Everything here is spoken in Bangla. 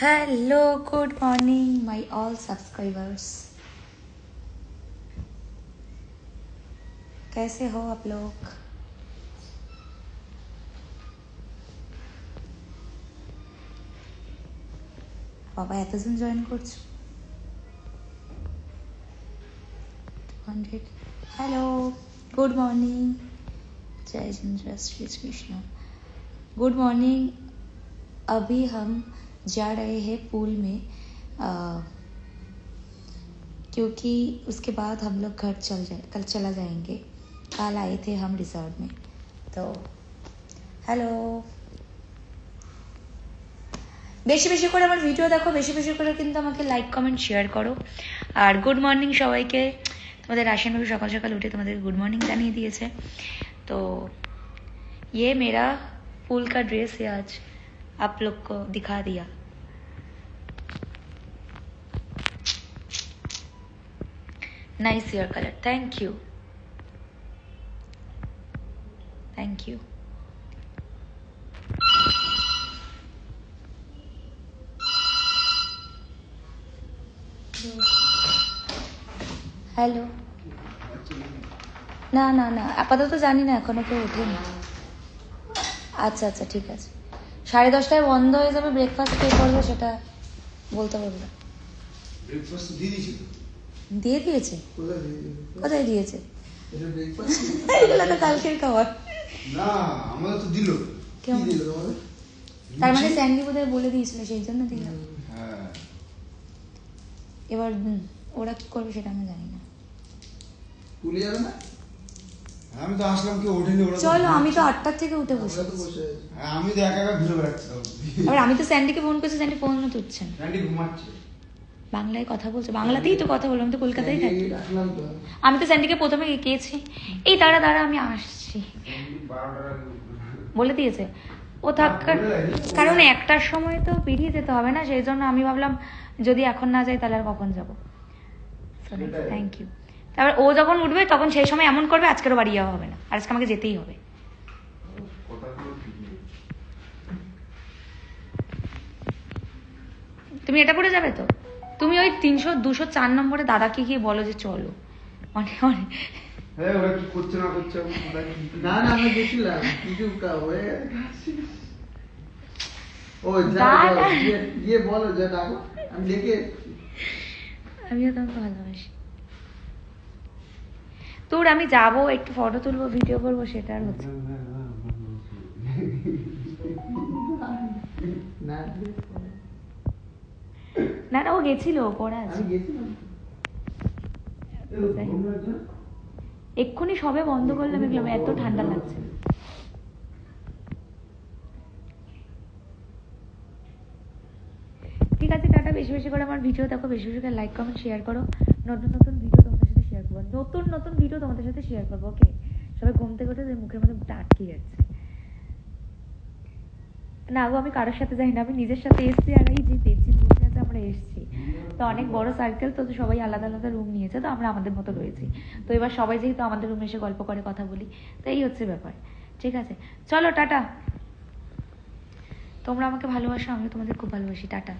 hello good morning my all subscribers कैसे हो आप लोग বাবা এতজন জয়েন করছো हेलो गुड मॉर्निंग जय जिंद्र श्री कृष्ण गुड मॉर्निंग अभी हम जा रहे हैं पूल में आ, क्योंकि उसके बाद हम लोग घर चल जाए कल चला जाएंगे कल आए थे हम रिजॉर्ट में तो হ্যালো বেশি বেশি করে আমার ভিডিও দেখো বেশি বেশি করে কিন্তু আমাকে লাইক কমেন্ট শেয়ার করো আর গুড মর্নিং সবাইকে তোমাদের রাশিয়ান ভাবে সকাল সকাল উঠে তোমাদের গুড মর্নিং জানিয়ে দিয়েছে তো ये मेरा फूल का ड्रेस है आज आप लोग को दिखा दिया nice hair color. Thank you. Thank you. Hello না না না, আপাতত জানি না, এখনও কেউ উঠেনি আচ্ছা আচ্ছা ঠিক আছে। সাড়ে দশটায় বন্ধ হয়ে যাবে ব্রেকফাস্ট কে করবে সেটা বলতে পারব না। ব্রেকফাস্ট দিয়ে দিয়ে দিয়েছে? কোথায় দিয়েছে? এগুলো তো কালকের খাবার। না আমাদের তো দিল। কেউ দিল তার মানে? স্যান্ডি বোধহয় বলে দিয়েছিল সেই জন্য দিলাম হ্যাঁ। এবার ওরা কি করবে সেটা আমি জানি না। পুলে যাবে না? হ্যাঁ, আমি তো আসলাম কেউ ওঠেনি ওরা চলো আমি তো আটটার থেকে উঠে বসে। হ্যাঁ, আমি তো একা একা ঘুরে বেড়াচ্ছিলাম আমি তো স্যান্ডিকে ফোন করছি স্যান্ডি ফোনও তুলছে না। ক্যান্ডি ঘুমাচ্ছে। বাংলায় কথা বলছে। বাংলাতেই তো কথা বললাম তো কলকাতায় থাকি। তো। আমি তো স্যান্ডিকে প্রথমে গিয়েছি। এই দাঁড়া দাঁড়া আমি আসছি। বলে দিয়েছে। ও থাক না, বলে দেয়নি। কারণ একটার সময় তো বেরিয়ে যেতে হবে না সেই জন্য আমি ভাবলাম যদি এখন না যাই তাহলে আর কখন যাব। থ্যাংক ইউ তারপর ও যখন উঠবে তখন সেই সময় এমন করবে আজকেরও বাড়ি যাওয়া হবে না। আর আজকে আমাকে যেতেই হবে। তুমি এটা করে যাবে তো? তুমি ওই তিনশো দুশো চার নম্বরে দাদাকে গিয়ে বলো যে চলো অনেক অনেক হ্যাঁ ওরা কি করছে না করছে আমি না না আমরা গেছিলাম কিছু হয়ে ও যা গিয়ে গিয়ে বলো যে ডাকো আমি ডেকে আমিও তোমাকে ভালোবাসি তোর আমি যাব একটু ফটো তুলবো ভিডিও করব সেটা আর হচ্ছে না। না না ও গেছিল পরে আছে। এক্ষুনি সবে বন্ধ করলাম এগুলো এত ঠান্ডা লাগছে। ঠিক আছে টাটা বেশি বেশি করে আমার ভিডিও দেখো বেশি বেশি করে লাইক কমেন্ট শেয়ার করো। নতুন নতুন ভিডিও তোমাদের সাথে শেয়ার করব। নতুন নতুন ভিডিও তোমাদের সাথে শেয়ার করব ওকে সবাই ঘুম থেকে উঠে মুখের মধ্যে আটকে যাচ্ছে। না গো আমি কারোর সাথে যাই না আমি নিজের সাথে এসছি আর এই যে দেবজিৎ বসে আমরা এসেছি। তো অনেক বড় সার্কেল তো সবাই আলাদা আলাদা রুম নিয়েছে, তো আমরা আমাদের মতো রয়েছি। তো এবার সবাই যেহেতু আমাদের রুমে এসে গল্প করে, কথা বলি, তো এই হচ্ছে ব্যাপার। ঠিক আছে? চলো, টাটা। তোমরা আমাকে ভালোবাসো, আমিও তোমাদের খুব ভালোবাসি। টাটা।